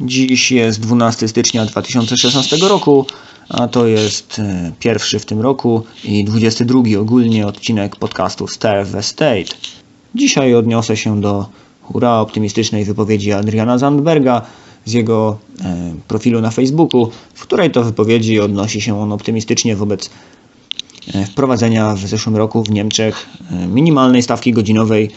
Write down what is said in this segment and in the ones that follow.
Dziś jest 12 stycznia 2016 roku, a to jest e, pierwszy w tym roku i 22 ogólnie odcinek podcastu Starve Estate. Dzisiaj odniosę się do hura optymistycznej wypowiedzi Adriana Zandberga z jego e, profilu na Facebooku, w której to wypowiedzi odnosi się on optymistycznie wobec e, wprowadzenia w zeszłym roku w Niemczech minimalnej stawki godzinowej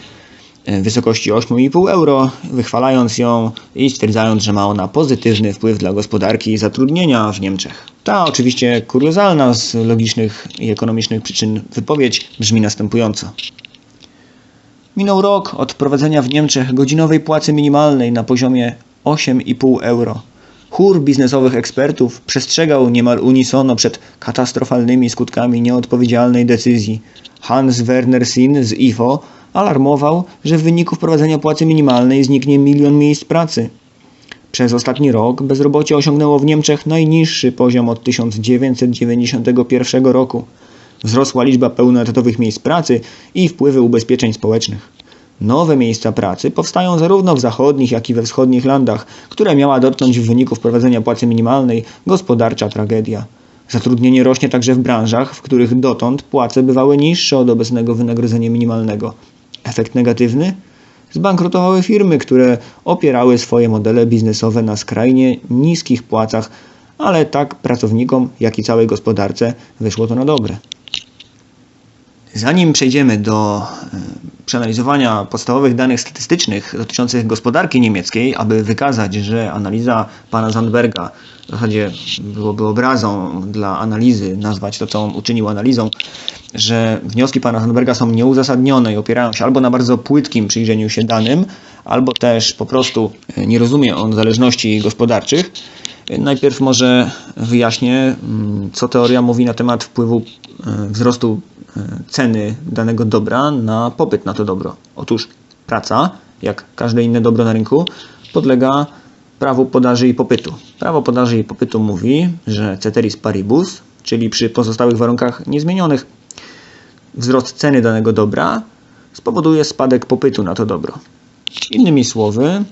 wysokości 8,5 euro, wychwalając ją i stwierdzając, że ma ona pozytywny wpływ dla gospodarki i zatrudnienia w Niemczech. Ta oczywiście kuriozalna z logicznych i ekonomicznych przyczyn wypowiedź brzmi następująco. Minął rok od wprowadzenia w Niemczech godzinowej płacy minimalnej na poziomie 8,5 euro. Chór biznesowych ekspertów przestrzegał niemal unisono przed katastrofalnymi skutkami nieodpowiedzialnej decyzji. Hans Werner Sinn z IFO alarmował, że w wyniku wprowadzenia płacy minimalnej zniknie milion miejsc pracy. Przez ostatni rok bezrobocie osiągnęło w Niemczech najniższy poziom od 1991 roku. Wzrosła liczba pełnoetatowych miejsc pracy i wpływy ubezpieczeń społecznych. Nowe miejsca pracy powstają zarówno w zachodnich, jak i we wschodnich landach, które miała dotknąć w wyniku wprowadzenia płacy minimalnej gospodarcza tragedia. Zatrudnienie rośnie także w branżach, w których dotąd płace bywały niższe od obecnego wynagrodzenia minimalnego. Efekt negatywny? Zbankrutowały firmy, które opierały swoje modele biznesowe na skrajnie niskich płacach, ale tak pracownikom, jak i całej gospodarce wyszło to na dobre. Zanim przejdziemy do e, przeanalizowania podstawowych danych statystycznych dotyczących gospodarki niemieckiej, aby wykazać, że analiza pana Zandberga w zasadzie byłoby obrazą dla analizy, nazwać to, co on uczynił analizą, że wnioski pana Zandberga są nieuzasadnione i opierają się albo na bardzo płytkim przyjrzeniu się danym, albo też po prostu e, nie rozumie on zależności gospodarczych. E, Najpierw może wyjaśnię, mm, co teoria mówi na temat wpływu wzrostu e, ceny danego dobra na popyt na to dobro. Otóż praca, jak każde inne dobro na rynku, podlega prawu podaży i popytu. Prawo podaży i popytu mówi, że ceteris paribus, czyli przy pozostałych warunkach niezmienionych, wzrost ceny danego dobra spowoduje spadek popytu na to dobro. Innymi słowy,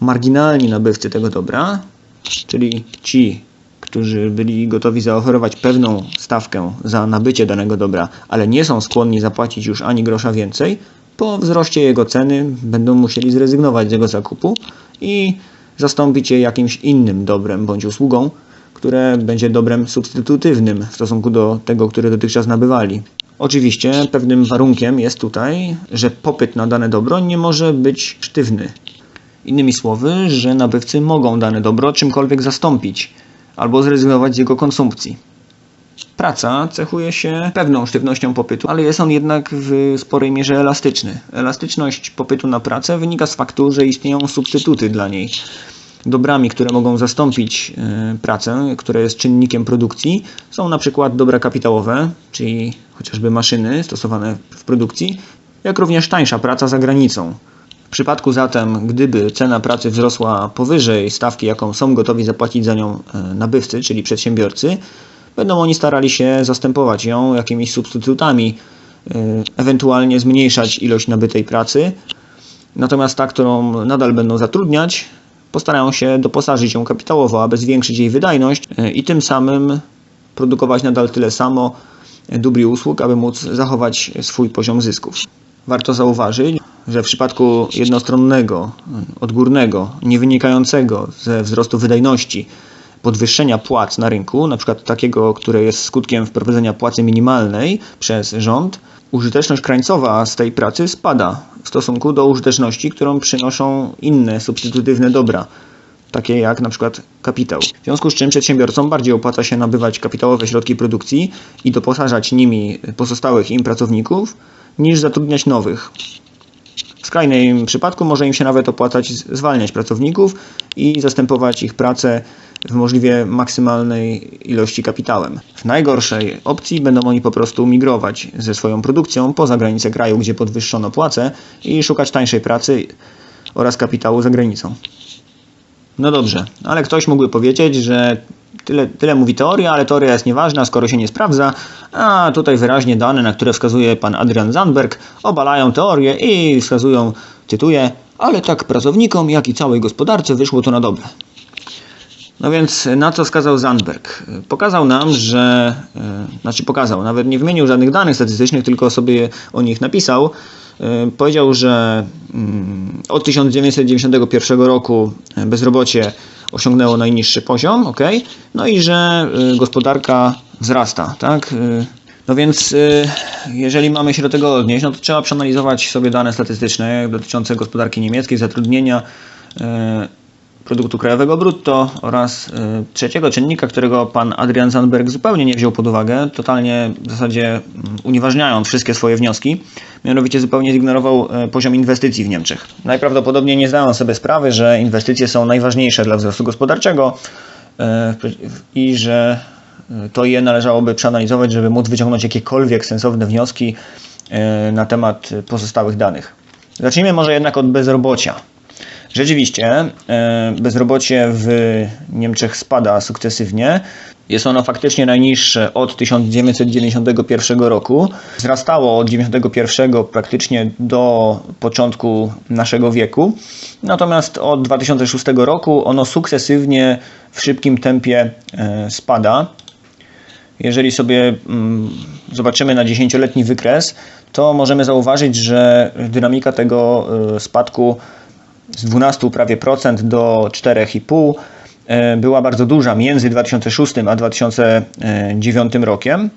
marginalni nabywcy tego dobra, czyli ci, którzy byli gotowi zaoferować pewną stawkę za nabycie danego dobra, ale nie są skłonni zapłacić już ani grosza więcej, po wzroście jego ceny będą musieli zrezygnować z jego zakupu i zastąpić je jakimś innym dobrem bądź usługą, które będzie dobrem substytutywnym w stosunku do tego, które dotychczas nabywali. Oczywiście pewnym warunkiem jest tutaj, że popyt na dane dobro nie może być sztywny. Innymi słowy, że nabywcy mogą dane dobro czymkolwiek zastąpić albo zrezygnować z jego konsumpcji. Praca cechuje się pewną sztywnością popytu, ale jest on jednak w sporej mierze elastyczny. Elastyczność popytu na pracę wynika z faktu, że istnieją substytuty dla niej. Dobrami, które mogą zastąpić e, pracę, które jest czynnikiem produkcji, są na przykład dobra kapitałowe, czyli chociażby maszyny stosowane w produkcji, jak również tańsza praca za granicą. W przypadku zatem, gdyby cena pracy wzrosła powyżej stawki, jaką są gotowi zapłacić za nią e, nabywcy, czyli przedsiębiorcy, będą oni starali się zastępować ją jakimiś substytutami, e, ewentualnie zmniejszać ilość nabytej pracy. Natomiast ta, którą nadal będą zatrudniać, postarają się doposażyć ją kapitałowo, aby zwiększyć jej wydajność e, i tym samym produkować nadal tyle samo dóbr i usług, aby móc zachować swój poziom zysków. Warto zauważyć, że w przypadku jednostronnego, odgórnego, nie wynikającego ze wzrostu wydajności podwyższenia płac na rynku, na przykład takiego, które jest skutkiem wprowadzenia płacy minimalnej przez rząd, użyteczność krańcowa z tej pracy spada w stosunku do użyteczności, którą przynoszą inne substytutywne dobra, takie jak na przykład kapitał. W związku z czym przedsiębiorcom bardziej opłaca się nabywać kapitałowe środki produkcji i doposażać nimi pozostałych im pracowników, niż zatrudniać nowych. Skrajnym przypadku może im się nawet opłacać zwalniać pracowników i zastępować ich pracę w możliwie maksymalnej ilości kapitałem. W najgorszej opcji będą oni po prostu migrować ze swoją produkcją poza granice kraju, gdzie podwyższono płace i szukać tańszej pracy oraz kapitału za granicą. No dobrze, ale ktoś mógłby powiedzieć, że tyle, tyle mówi teoria, ale teoria jest nieważna, skoro się nie sprawdza, a tutaj wyraźnie dane, na które wskazuje pan Adrian Zandberg, obalają teorię i wskazują, cytuję, ale tak pracownikom, jak i całej gospodarce wyszło to na dobre. No więc na co wskazał Zandberg? Pokazał nam, że, e, znaczy pokazał, nawet nie wymienił żadnych danych statystycznych, tylko sobie o nich napisał. E, Powiedział, że mm, od 1991 roku bezrobocie osiągnęło najniższy poziom, ok? No i że e, gospodarka wzrasta, tak? E, No więc e, jeżeli mamy się do tego odnieść, no to trzeba przeanalizować sobie dane statystyczne dotyczące gospodarki niemieckiej, zatrudnienia, produktu krajowego brutto oraz y, trzeciego czynnika, którego pan Adrian Zandberg zupełnie nie wziął pod uwagę, totalnie w zasadzie mm, unieważniając wszystkie swoje wnioski, mianowicie zupełnie zignorował y, poziom inwestycji w Niemczech. Najprawdopodobniej nie zdają sobie sprawy, że inwestycje są najważniejsze dla wzrostu gospodarczego y, i że to je należałoby przeanalizować, żeby móc wyciągnąć jakiekolwiek sensowne wnioski na temat pozostałych danych. Zacznijmy może jednak od bezrobocia. Rzeczywiście, e, bezrobocie w Niemczech spada sukcesywnie. Jest ono faktycznie najniższe od 1991 roku. Wzrastało od 1991 praktycznie do początku naszego wieku. Natomiast od 2006 roku ono sukcesywnie w szybkim tempie e, spada. Jeżeli sobie mm, zobaczymy na 10-letni wykres, to możemy zauważyć, że dynamika tego e, spadku z 12 prawie procent do 4,5 e, była bardzo duża między 2006 a 2009 rokiem.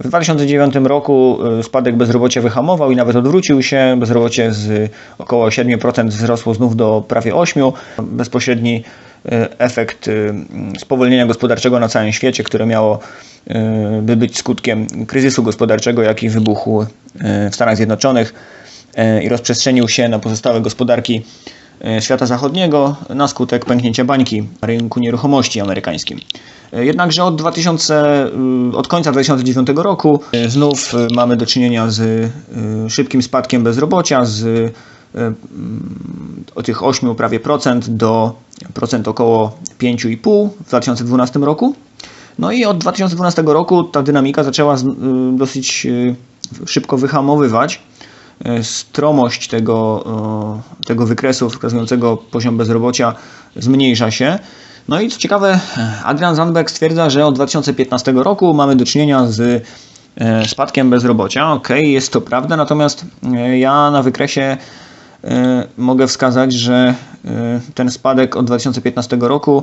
W 2009 roku e, spadek bezrobocia wyhamował i nawet odwrócił się. Bezrobocie z około 7% wzrosło znów do prawie 8%. Bezpośredni e, efekt spowolnienia gospodarczego na całym świecie, które miało by być skutkiem kryzysu gospodarczego, jaki wybuchł w Stanach Zjednoczonych i rozprzestrzenił się na pozostałe gospodarki świata zachodniego na skutek pęknięcia bańki na rynku nieruchomości amerykańskim. E, Jednakże od, 2000, y, od końca 2009 roku e, znów mamy do czynienia z szybkim spadkiem bezrobocia z mm, od tych 8 prawie procent do procent około 5,5 w 2012 roku. No i od 2012 roku ta dynamika zaczęła dosyć szybko wyhamowywać. Y, Stromość tego, y, tego wykresu wskazującego poziom bezrobocia zmniejsza się. No i co ciekawe, Adrian Zandberg stwierdza, że od 2015 roku mamy do czynienia z e, spadkiem bezrobocia. Ok, jest to prawda, natomiast e, ja na wykresie e, mogę wskazać, że e, ten spadek od 2015 roku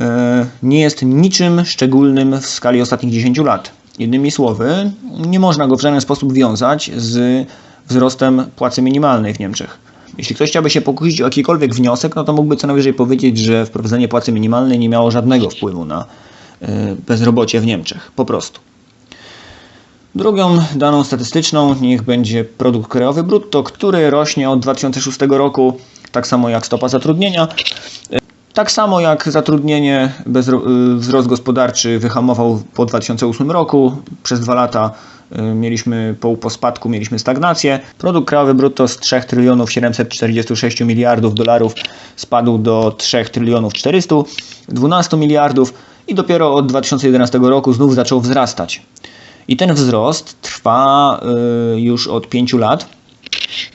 e, nie jest niczym szczególnym w skali ostatnich 10 lat. Innymi słowy, nie można go w żaden sposób wiązać z wzrostem płacy minimalnej w Niemczech. Jeśli ktoś chciałby się pokusić o jakikolwiek wniosek, no to mógłby co najwyżej powiedzieć, że wprowadzenie płacy minimalnej nie miało żadnego wpływu na e, bezrobocie w Niemczech. Po prostu. Drugą daną statystyczną niech będzie produkt krajowy brutto, który rośnie od 2006 roku, tak samo jak stopa zatrudnienia. Tak samo jak zatrudnienie, y, wzrost gospodarczy wyhamował po 2008 roku. Przez dwa lata y, mieliśmy po, po spadku mieliśmy stagnację. Produkt krajowy brutto z 3 trylionów 746 miliardów dolarów spadł do 3 trylionów 412 miliardów i dopiero od 2011 roku znów zaczął wzrastać. I ten wzrost trwa y, już od 5 lat.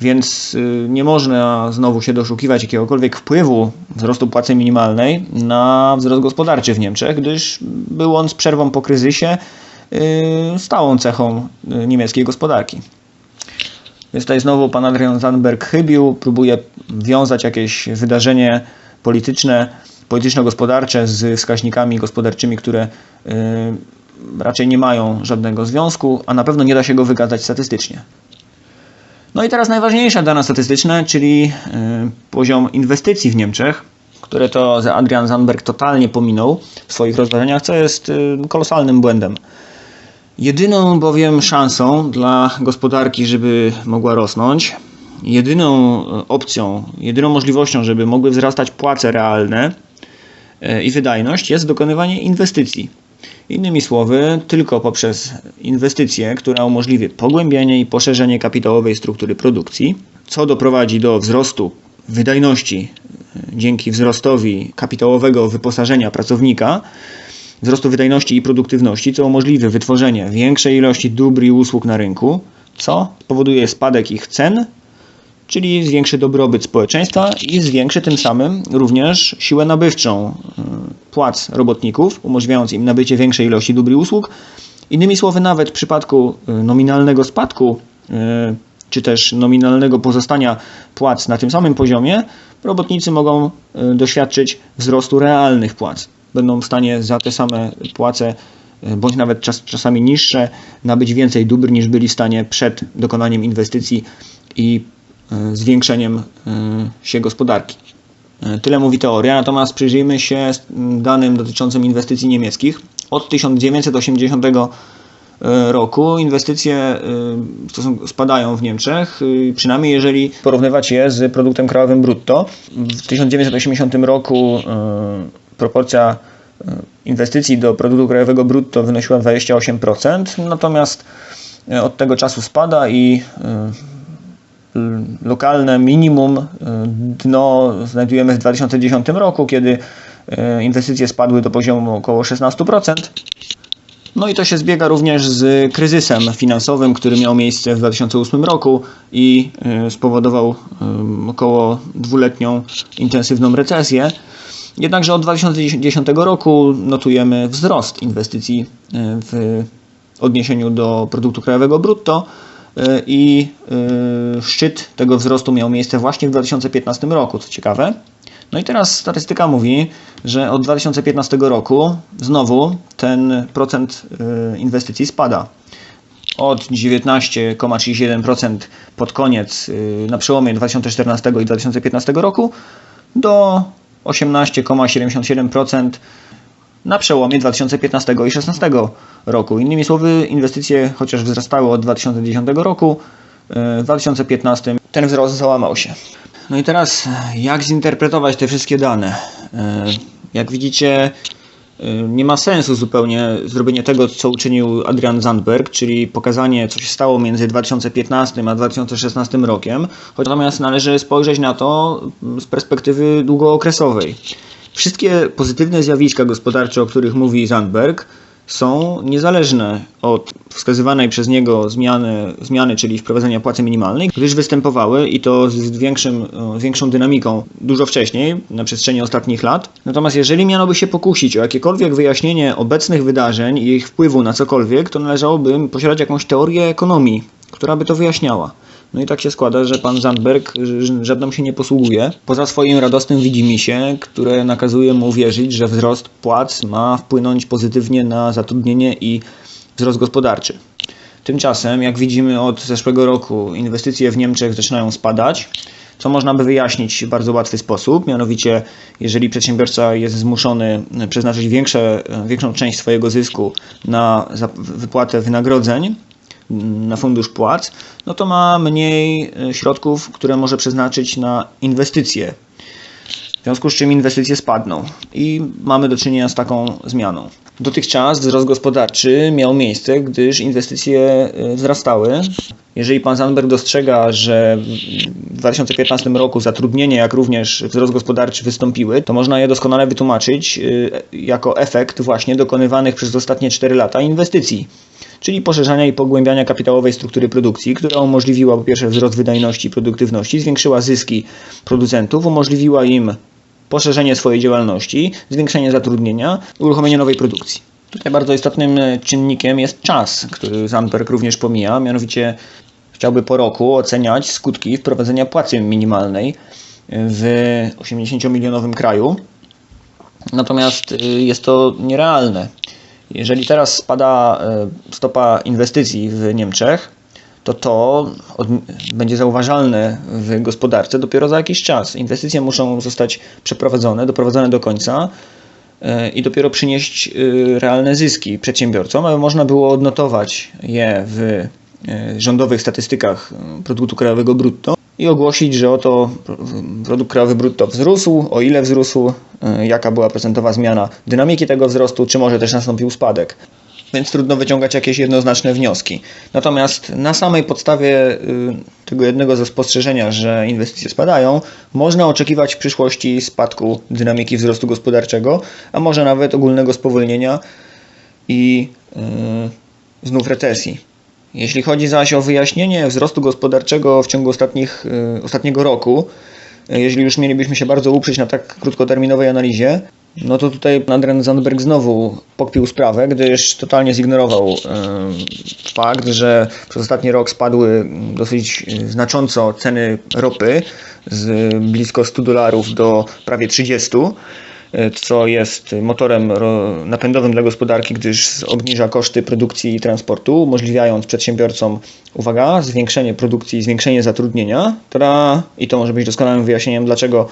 Więc y, nie można znowu się doszukiwać jakiegokolwiek wpływu wzrostu płacy minimalnej na wzrost gospodarczy w Niemczech, gdyż był on z przerwą po kryzysie y, stałą cechą y, niemieckiej gospodarki. Więc tutaj znowu pan Adrian Zandberg chybił, próbuje wiązać jakieś wydarzenie polityczne, polityczno-gospodarcze z wskaźnikami gospodarczymi, które raczej nie mają żadnego związku, a na pewno nie da się go wykazać statystycznie. No i teraz najważniejsza dana statystyczna, czyli y, poziom inwestycji w Niemczech, które to Adrian Zandberg totalnie pominął w swoich rozważaniach, co jest y, kolosalnym błędem. Jedyną bowiem szansą dla gospodarki, żeby mogła rosnąć, jedyną y, opcją, jedyną możliwością, żeby mogły wzrastać płace realne i wydajność jest dokonywanie inwestycji. Innymi słowy, tylko poprzez inwestycje, która umożliwi pogłębienie i poszerzenie kapitałowej struktury produkcji, co doprowadzi do wzrostu wydajności y, dzięki wzrostowi kapitałowego wyposażenia pracownika, wzrostu wydajności i produktywności, co umożliwi wytworzenie większej ilości dóbr i usług na rynku, co spowoduje spadek ich cen, czyli zwiększy dobrobyt społeczeństwa i zwiększy tym samym również siłę nabywczą y, płac robotników, umożliwiając im nabycie większej ilości dóbr i usług. Innymi słowy, nawet w przypadku y, nominalnego spadku y, czy też nominalnego pozostania płac na tym samym poziomie, robotnicy mogą y, doświadczyć wzrostu realnych płac. Będą w stanie za te same płace, bądź nawet czas, czasami niższe, nabyć więcej dóbr niż byli w stanie przed dokonaniem inwestycji i zwiększeniem y, się gospodarki. Y, Tyle mówi teoria, natomiast przyjrzyjmy się danym dotyczącym inwestycji niemieckich. Od 1980 roku inwestycje spadają w Niemczech, przynajmniej jeżeli porównywać je z produktem krajowym brutto. W 1980 roku proporcja inwestycji do produktu krajowego brutto wynosiła 28%, natomiast od tego czasu spada i lokalne minimum, y, dno znajdujemy w 2010 roku, kiedy y, inwestycje spadły do poziomu około 16%. No i to się zbiega również z kryzysem finansowym, który miał miejsce w 2008 roku i y, spowodował y, około dwuletnią intensywną recesję. Jednakże od 2010 roku notujemy wzrost inwestycji y, w odniesieniu do produktu krajowego brutto y, i y, szczyt tego wzrostu miał miejsce właśnie w 2015 roku, co ciekawe. No i teraz statystyka mówi, że od 2015 roku znowu ten procent y, inwestycji spada. Od 19,31% pod koniec na przełomie 2014 i 2015 roku do 18,77% na przełomie 2015 i 2016 roku. Innymi słowy, inwestycje chociaż wzrastały od 2010 roku, y, w 2015 ten wzrost załamał się. No i teraz, jak zinterpretować te wszystkie dane? E, Jak widzicie, e, nie ma sensu zupełnie zrobienie tego, co uczynił Adrian Zandberg, czyli pokazanie, co się stało między 2015 a 2016 rokiem, natomiast należy spojrzeć na to z perspektywy długookresowej. Wszystkie pozytywne zjawiska gospodarcze, o których mówi Zandberg, są niezależne od wskazywanej przez niego zmiany, zmiany, czyli wprowadzenia płacy minimalnej, gdyż występowały i to z większym, e, większą dynamiką dużo wcześniej, na przestrzeni ostatnich lat. Natomiast jeżeli miano by się pokusić o jakiekolwiek wyjaśnienie obecnych wydarzeń i ich wpływu na cokolwiek, to należałoby posiadać jakąś teorię ekonomii, która by to wyjaśniała. No i tak się składa, że pan Zandberg żadną się nie posługuje. Poza swoim radosnym widzimisię, które nakazuje mu wierzyć, że wzrost płac ma wpłynąć pozytywnie na zatrudnienie i wzrost gospodarczy. Tymczasem, jak widzimy od zeszłego roku, inwestycje w Niemczech zaczynają spadać, co można by wyjaśnić w bardzo łatwy sposób. Mianowicie, jeżeli przedsiębiorca jest zmuszony przeznaczyć większe, większą część swojego zysku na wypłatę wynagrodzeń, na fundusz płac, no to ma mniej e, środków, które może przeznaczyć na inwestycje. W związku z czym inwestycje spadną i mamy do czynienia z taką zmianą. Dotychczas wzrost gospodarczy miał miejsce, gdyż inwestycje e, wzrastały. Jeżeli pan Zandberg dostrzega, że w 2015 roku zatrudnienie, jak również wzrost gospodarczy wystąpiły, to można je doskonale wytłumaczyć e, jako efekt właśnie dokonywanych przez ostatnie 4 lata inwestycji czyli poszerzania i pogłębiania kapitałowej struktury produkcji, która umożliwiła po pierwsze wzrost wydajności i produktywności, zwiększyła zyski producentów, umożliwiła im poszerzenie swojej działalności, zwiększenie zatrudnienia, uruchomienie nowej produkcji. Tutaj bardzo istotnym czynnikiem jest czas, który Zandberg również pomija, mianowicie chciałby po roku oceniać skutki wprowadzenia płacy minimalnej w 80-milionowym kraju. Natomiast y, jest to nierealne. Jeżeli teraz spada y, stopa inwestycji w Niemczech, to to będzie zauważalne w gospodarce dopiero za jakiś czas. Inwestycje muszą zostać przeprowadzone, doprowadzone do końca y, i dopiero przynieść y, realne zyski przedsiębiorcom, aby można było odnotować je w rządowych statystykach produktu krajowego brutto i ogłosić, że oto pro- produkt krajowy brutto wzrósł, o ile wzrósł, y, jaka była procentowa zmiana dynamiki tego wzrostu, czy może też nastąpił spadek. Więc trudno wyciągać jakieś jednoznaczne wnioski. Natomiast na samej podstawie y, tego jednego ze spostrzeżenia, że inwestycje spadają, można oczekiwać w przyszłości spadku dynamiki wzrostu gospodarczego, a może nawet ogólnego spowolnienia i y, znów recesji. Jeśli chodzi zaś o wyjaśnienie wzrostu gospodarczego w ciągu ostatnich, y, ostatniego roku, y, jeżeli już mielibyśmy się bardzo uprzeć na tak krótkoterminowej analizie, No to tutaj Adrian Zandberg znowu pokpił sprawę, gdyż totalnie zignorował e, fakt, że przez ostatni rok spadły dosyć znacząco ceny ropy z blisko 100 dolarów do prawie 30 e, co jest motorem napędowym dla gospodarki, gdyż obniża koszty produkcji i transportu, umożliwiając przedsiębiorcom, uwaga, zwiększenie produkcji zwiększenie zatrudnienia, która, i to może być doskonałym wyjaśnieniem, dlaczego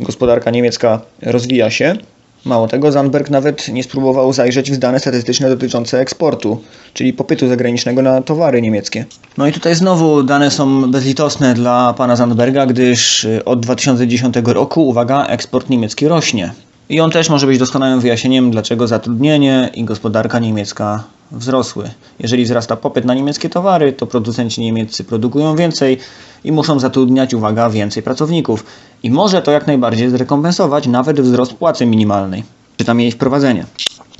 gospodarka niemiecka rozwija się. Mało tego, Zandberg nawet nie spróbował zajrzeć w dane statystyczne dotyczące eksportu, czyli popytu zagranicznego na towary niemieckie. No i tutaj znowu dane są bezlitosne dla pana Zandberga, gdyż od 2010 roku, uwaga, eksport niemiecki rośnie. I on też może być doskonałym wyjaśnieniem, dlaczego zatrudnienie i gospodarka niemiecka wzrosły. Jeżeli wzrasta popyt na niemieckie towary, to producenci niemieccy produkują więcej i muszą zatrudniać, uwaga, więcej pracowników. I może to jak najbardziej zrekompensować nawet wzrost płacy minimalnej, czy tam jej wprowadzenie.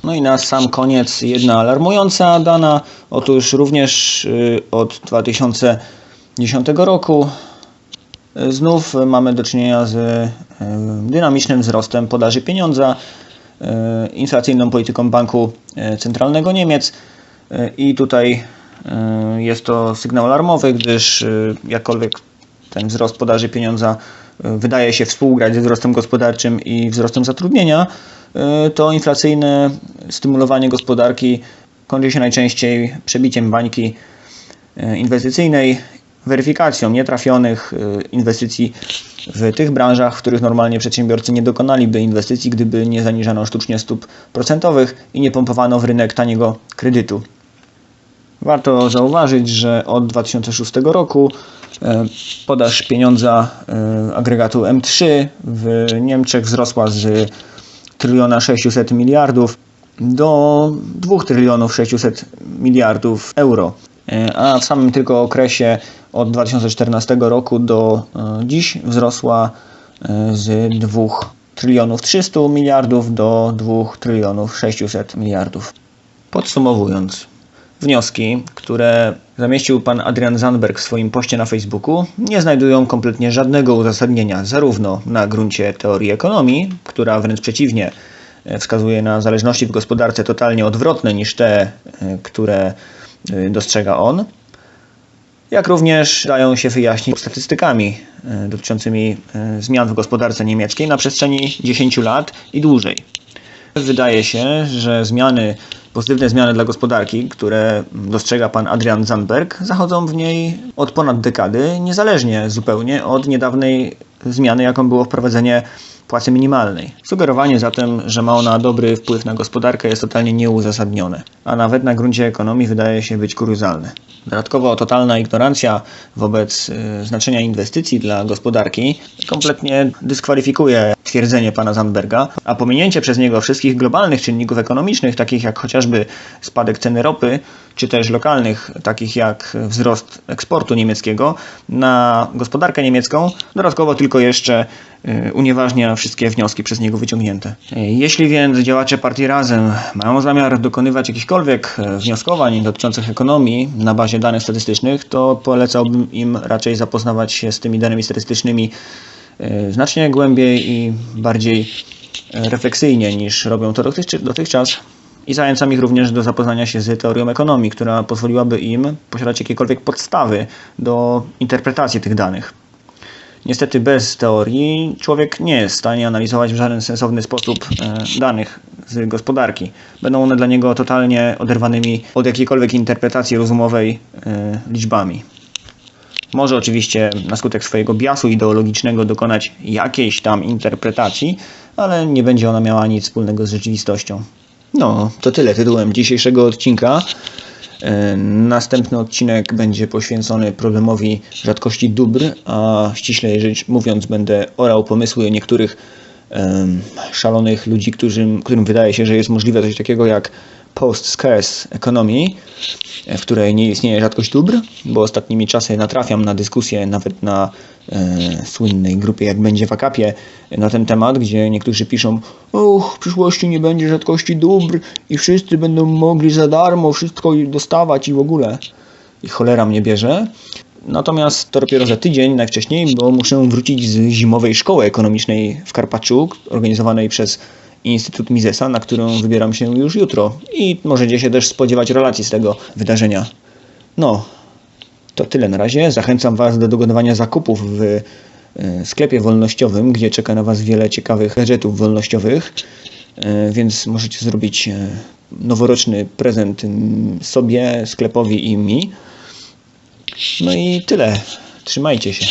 No i na sam koniec jedna alarmująca dana. Otóż również y, od 2010 roku y, znów mamy do czynienia z dynamicznym wzrostem podaży pieniądza, y, inflacyjną polityką Banku y, Centralnego Niemiec. Y, i tutaj jest to sygnał alarmowy, gdyż jakkolwiek ten wzrost podaży pieniądza wydaje się współgrać ze wzrostem gospodarczym i wzrostem zatrudnienia, to inflacyjne stymulowanie gospodarki kończy się najczęściej przebiciem bańki inwestycyjnej, weryfikacją nietrafionych inwestycji w tych branżach, w których normalnie przedsiębiorcy nie dokonaliby inwestycji, gdyby nie zaniżano sztucznie stóp procentowych i nie pompowano w rynek taniego kredytu. Warto zauważyć, że od 2006 roku e, podaż pieniądza e, agregatu M3 w Niemczech wzrosła z tryliona 600 miliardów do 2 trylionów 600 miliardów euro. E, A w samym tylko okresie od 2014 roku do e, dziś wzrosła e, z 2 trylionów 300 miliardów do 2 trylionów 600 miliardów. Podsumowując, wnioski, które zamieścił pan Adrian Zandberg w swoim poście na Facebooku, nie znajdują kompletnie żadnego uzasadnienia, zarówno na gruncie teorii ekonomii, która wręcz przeciwnie e, wskazuje na zależności w gospodarce totalnie odwrotne niż te, które dostrzega on, jak również dają się wyjaśnić statystykami e, dotyczącymi e, zmian w gospodarce niemieckiej na przestrzeni 10 lat i dłużej. Wydaje się, że zmiany, pozytywne zmiany dla gospodarki, które dostrzega pan Adrian Zandberg, zachodzą w niej od ponad dekady, niezależnie zupełnie od niedawnej zmiany, jaką było wprowadzenie płacy minimalnej. Sugerowanie zatem, że ma ona dobry wpływ na gospodarkę jest totalnie nieuzasadnione, a nawet na gruncie ekonomii wydaje się być kuriozalne. Dodatkowo totalna ignorancja wobec y, znaczenia inwestycji dla gospodarki kompletnie dyskwalifikuje twierdzenie pana Zandberga, a pominięcie przez niego wszystkich globalnych czynników ekonomicznych, takich jak chociażby spadek ceny ropy, czy też lokalnych, takich jak wzrost eksportu niemieckiego na gospodarkę niemiecką, dodatkowo tylko jeszcze unieważnia wszystkie wnioski przez niego wyciągnięte. Y, Jeśli więc działacze partii Razem mają zamiar dokonywać jakichkolwiek e, wnioskowań dotyczących ekonomii na bazie danych statystycznych, to polecałbym im raczej zapoznawać się z tymi danymi statystycznymi e, znacznie głębiej i bardziej e, refleksyjnie niż robią to dotychczas. I zachęcam ich również do zapoznania się z teorią ekonomii, która pozwoliłaby im posiadać jakiekolwiek podstawy do interpretacji tych danych. Niestety bez teorii człowiek nie jest w stanie analizować w żaden sensowny sposób e, danych z gospodarki. Będą one dla niego totalnie oderwanymi od jakiejkolwiek interpretacji rozumowej e, liczbami. Może oczywiście na skutek swojego biasu ideologicznego dokonać jakiejś tam interpretacji, ale nie będzie ona miała nic wspólnego z rzeczywistością. No, to tyle tytułem dzisiejszego odcinka. E, Następny odcinek będzie poświęcony problemowi rzadkości dóbr, a ściślej rzecz mówiąc będę orał pomysły niektórych em, szalonych ludzi, którym, którym wydaje się, że jest możliwe coś takiego jak post-scarce economy, e, w której nie istnieje rzadkość dóbr, bo ostatnimi czasy natrafiam na dyskusje nawet na słynnej grupie jak będzie w akapie na ten temat, gdzie niektórzy piszą och, w przyszłości nie będzie rzadkości dóbr i wszyscy będą mogli za darmo wszystko dostawać i w ogóle. I cholera mnie bierze. Natomiast to dopiero za tydzień najwcześniej, bo muszę wrócić z zimowej szkoły ekonomicznej w Karpaczu, organizowanej przez Instytut Misesa, na którą wybieram się już jutro i możecie się też spodziewać relacji z tego wydarzenia. No, to tyle na razie. Zachęcam Was do dokonywania zakupów w e, sklepie wolnościowym, gdzie czeka na Was wiele ciekawych gadżetów wolnościowych, E, więc możecie zrobić e, noworoczny prezent mm, sobie, sklepowi i mi. No i tyle. Trzymajcie się.